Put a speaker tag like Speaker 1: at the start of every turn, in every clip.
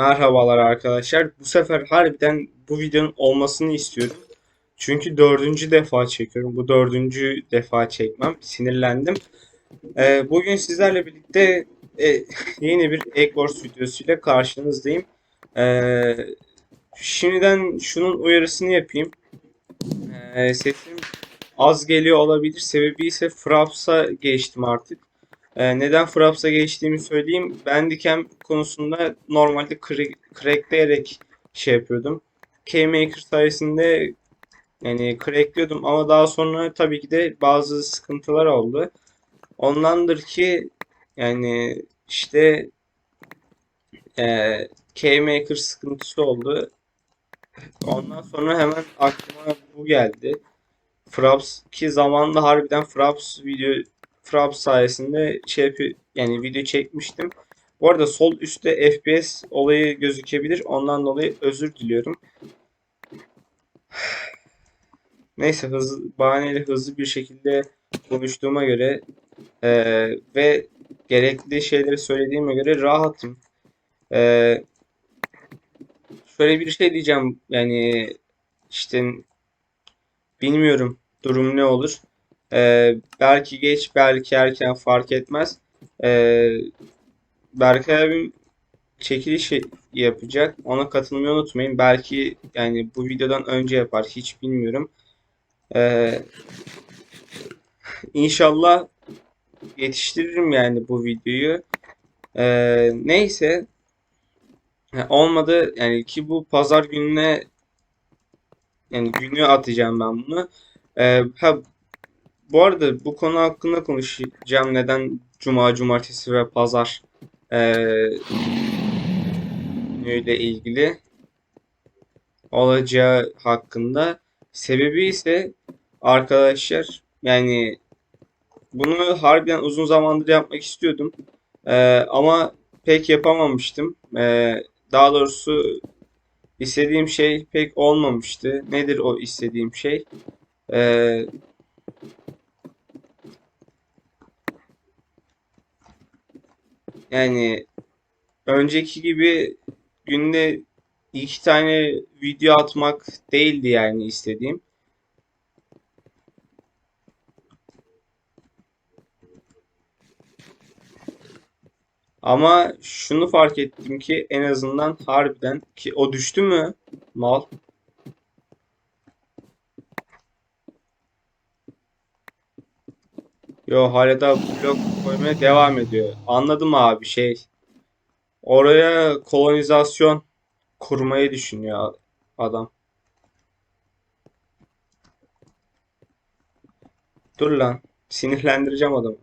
Speaker 1: Merhabalar arkadaşlar. Bu sefer harbiden bu videonun olmasını istiyorum. Çünkü dördüncü defa çekiyorum. Bu dördüncü defa çekmem. Sinirlendim. Ee, bugün sizlerle birlikte e, yeni bir Egg Wars videosuyla karşınızdayım. Ee, şimdiden şunun uyarısını yapayım. Ee, sesim az geliyor olabilir. Sebebi ise Fraps'a geçtim artık. Ee, neden Fraps'a geçtiğimi söyleyeyim. Bandicam konusunda normalde crack- crackleyerek şey yapıyordum. KMaker sayesinde yani crackliyordum ama daha sonra tabii ki de bazı sıkıntılar oldu. Ondandır ki yani işte eee KMaker sıkıntısı oldu. Ondan sonra hemen aklıma bu geldi. Fraps ki zamanında harbiden Fraps video Fraps sayesinde şey yani video çekmiştim. Bu arada sol üstte FPS olayı gözükebilir. Ondan dolayı özür diliyorum. Neyse hızlı bahaneyle hızlı bir şekilde konuştuğuma göre eee, ve gerekli şeyleri söylediğime göre rahatım. Eee, şöyle bir şey diyeceğim yani işte bilmiyorum durum ne olur. Ee, belki geç, belki erken fark etmez. Ee, Berkay abim çekiliş yapacak. Ona katılmayı unutmayın. Belki yani bu videodan önce yapar. Hiç bilmiyorum. Ee, inşallah yetiştiririm yani bu videoyu. Ee, neyse. Olmadı yani ki bu pazar gününe yani günü atacağım ben bunu. Ee, ha, Bu arada bu konu hakkında konuşacağım. Neden Cuma, Cumartesi ve Pazar eee ile ilgili olacağı hakkında. Sebebi ise arkadaşlar yani bunu harbiden uzun zamandır yapmak istiyordum. Eee, ama pek yapamamıştım. Eee, daha doğrusu istediğim şey pek olmamıştı. Nedir o istediğim şey? Eee Yani önceki gibi günde iki tane video atmak değildi yani istediğim. Ama şunu fark ettim ki en azından harbiden ki o düştü mü mal? Yo hala da blok koymaya devam ediyor. Anladım abi şey. Oraya kolonizasyon kurmayı düşünüyor adam. Dur lan. Sinirlendireceğim adamı.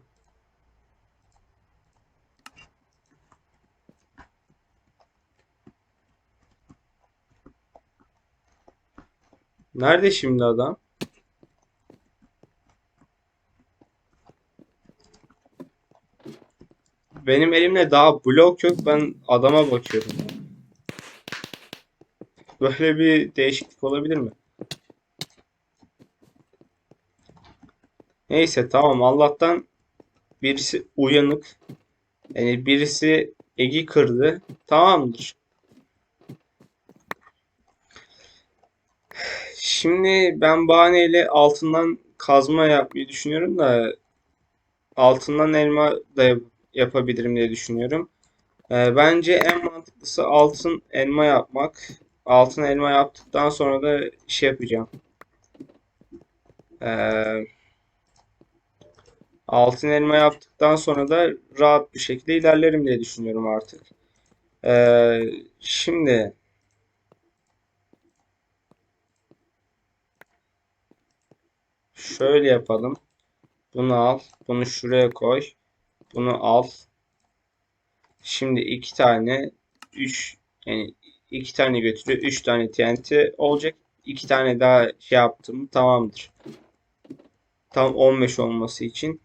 Speaker 1: Nerede şimdi adam? Benim elimde daha blok yok. Ben adama bakıyorum. Böyle bir değişiklik olabilir mi? Neyse tamam Allah'tan birisi uyanık. Yani birisi Egi kırdı. Tamamdır. Şimdi ben bahaneyle altından kazma yapmayı düşünüyorum da altından elma da yapabilirim diye düşünüyorum. Ee, bence en mantıklısı altın elma yapmak. Altın elma yaptıktan sonra da şey yapacağım. Ee, altın elma yaptıktan sonra da rahat bir şekilde ilerlerim diye düşünüyorum artık. Ee, şimdi şöyle yapalım. Bunu al, bunu şuraya koy. Bunu al. Şimdi iki tane, üç yani iki tane götürüyor. Üç tane TNT olacak. İki tane daha şey yaptım. Tamamdır. Tam 15 olması için.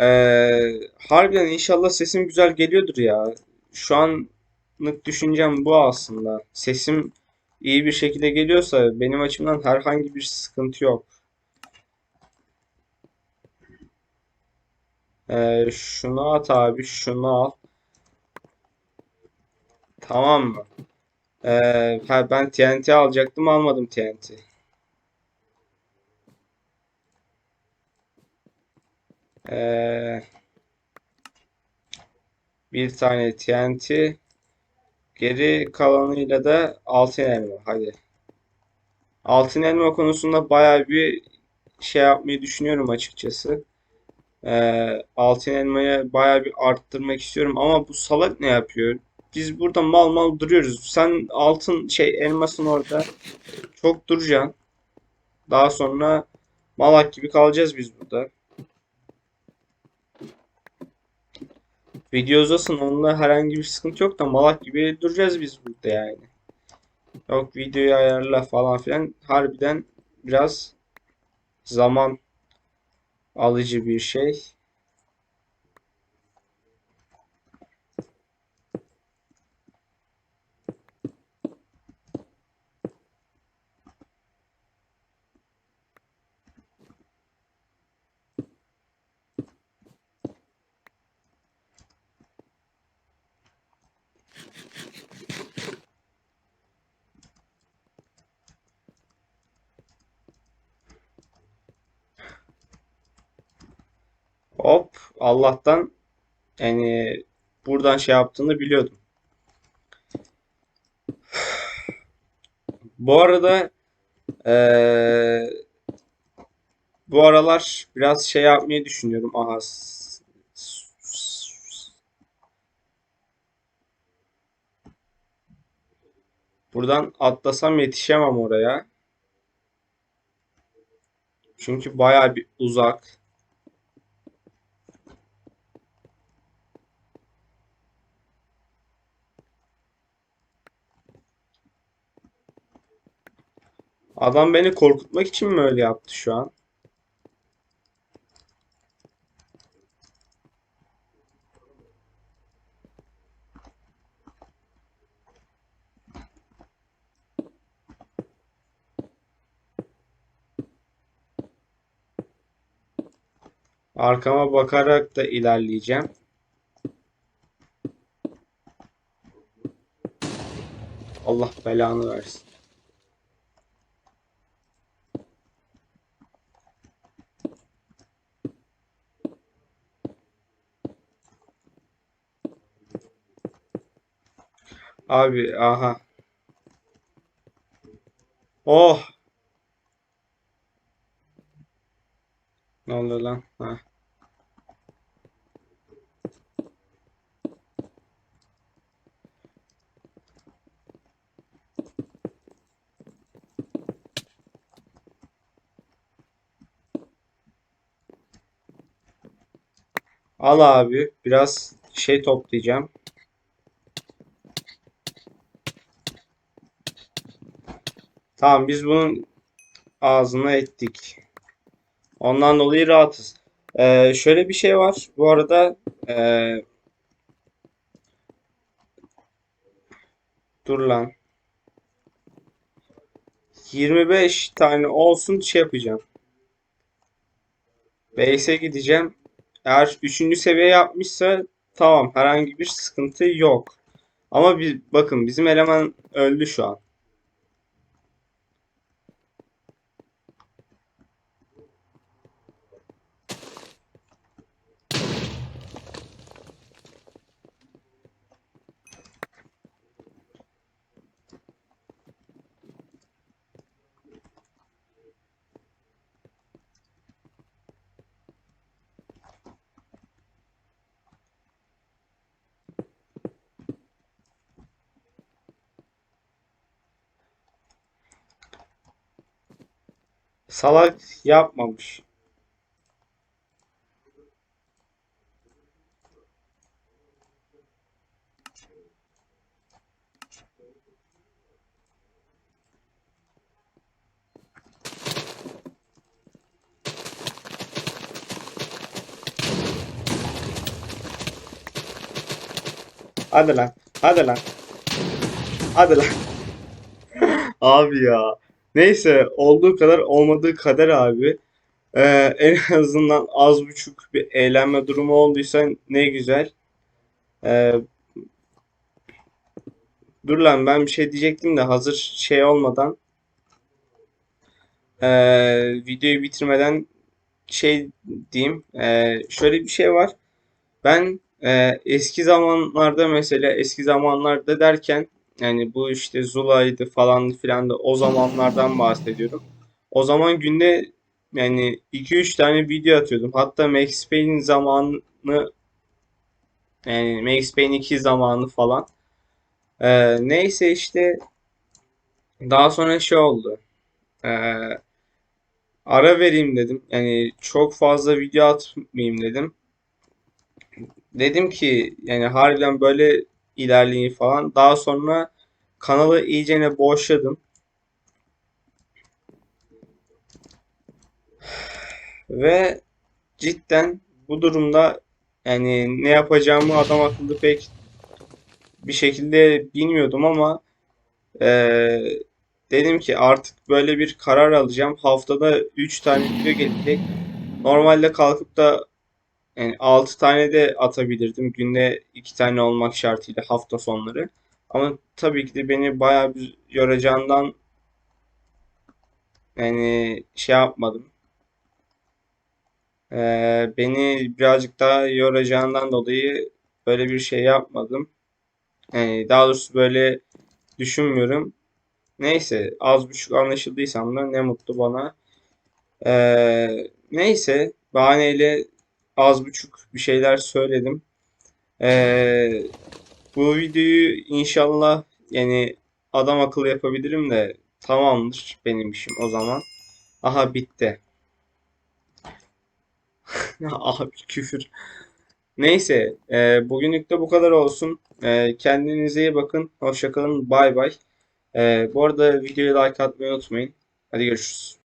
Speaker 1: Ee, harbiden inşallah sesim güzel geliyordur ya. Şu anlık düşüncem bu aslında. Sesim iyi bir şekilde geliyorsa benim açımdan herhangi bir sıkıntı yok. Ee, şunu at abi, şunu al. Tamam mı? Ee, ben TNT alacaktım, almadım TNT. Ee, bir tane TNT, geri kalanıyla da altın elma. Hadi. Altın elma konusunda bayağı bir şey yapmayı düşünüyorum açıkçası. Ee, altın elmayı bayağı bir arttırmak istiyorum ama bu salak ne yapıyor? Biz burada mal mal duruyoruz. Sen altın şey elmasın orada çok duracaksın. Daha sonra malak gibi kalacağız biz burada. Video onunla herhangi bir sıkıntı yok da malak gibi duracağız biz burada yani. Yok videoyu ayarla falan filan harbiden biraz zaman alıcı bir şey. Allah'tan yani buradan şey yaptığını biliyordum. Bu arada eee, bu aralar biraz şey yapmayı düşünüyorum. Aha. Buradan atlasam yetişemem oraya. Çünkü bayağı bir uzak. Adam beni korkutmak için mi öyle yaptı şu an? Arkama bakarak da ilerleyeceğim. Allah belanı versin. Abi aha. Oh. Ne oluyor lan? Ha. Al abi. Biraz şey toplayacağım. Tamam biz bunun ağzına ettik. Ondan dolayı rahatız. Ee, şöyle bir şey var. Bu arada ee, dur lan. 25 tane olsun şey yapacağım. Base'e gideceğim. Eğer 3. seviye yapmışsa tamam herhangi bir sıkıntı yok. Ama bir bakın bizim eleman öldü şu an. Salak yapmamış. Hadi lan. Hadi lan. Hadi lan. Abi ya. Neyse olduğu kadar olmadığı kadar abi. Ee, en azından az buçuk bir eğlenme durumu olduysa ne güzel. Ee, dur lan ben bir şey diyecektim de hazır şey olmadan ee, videoyu bitirmeden şey diyeyim. Ee, şöyle bir şey var. Ben e, eski zamanlarda mesela eski zamanlarda derken yani bu işte Zula'ydı falan filan da o zamanlardan bahsediyorum. O zaman günde yani 2-3 tane video atıyordum. Hatta Max Payne'in zamanı yani Max Payne 2 zamanı falan. Ee, neyse işte daha sonra şey oldu. Ee, ara vereyim dedim. Yani çok fazla video atmayayım dedim. Dedim ki yani harbiden böyle ilerleyeyim falan. Daha sonra kanalı iyicene boşladım. Ve cidden bu durumda yani ne yapacağımı adam akıllı pek bir şekilde bilmiyordum ama eee, dedim ki artık böyle bir karar alacağım. Haftada 3 tane video gelecek. Normalde kalkıp da yani 6 tane de atabilirdim. Günde 2 tane olmak şartıyla hafta sonları. Ama tabii ki de beni bayağı bir yoracağından yani şey yapmadım. Ee, beni birazcık daha yoracağından dolayı böyle bir şey yapmadım. Yani daha doğrusu böyle düşünmüyorum. Neyse az buçuk anlaşıldıysam da ne mutlu bana. Ee, neyse bahaneyle az buçuk bir şeyler söyledim. Ee, bu videoyu inşallah yani adam akıllı yapabilirim de tamamdır benim işim o zaman. Aha bitti. Abi küfür. Neyse, e, bugünlük de bu kadar olsun. E, kendinize iyi bakın. Hoşça kalın. Bay bay. E, bu arada videoya like atmayı unutmayın. Hadi görüşürüz.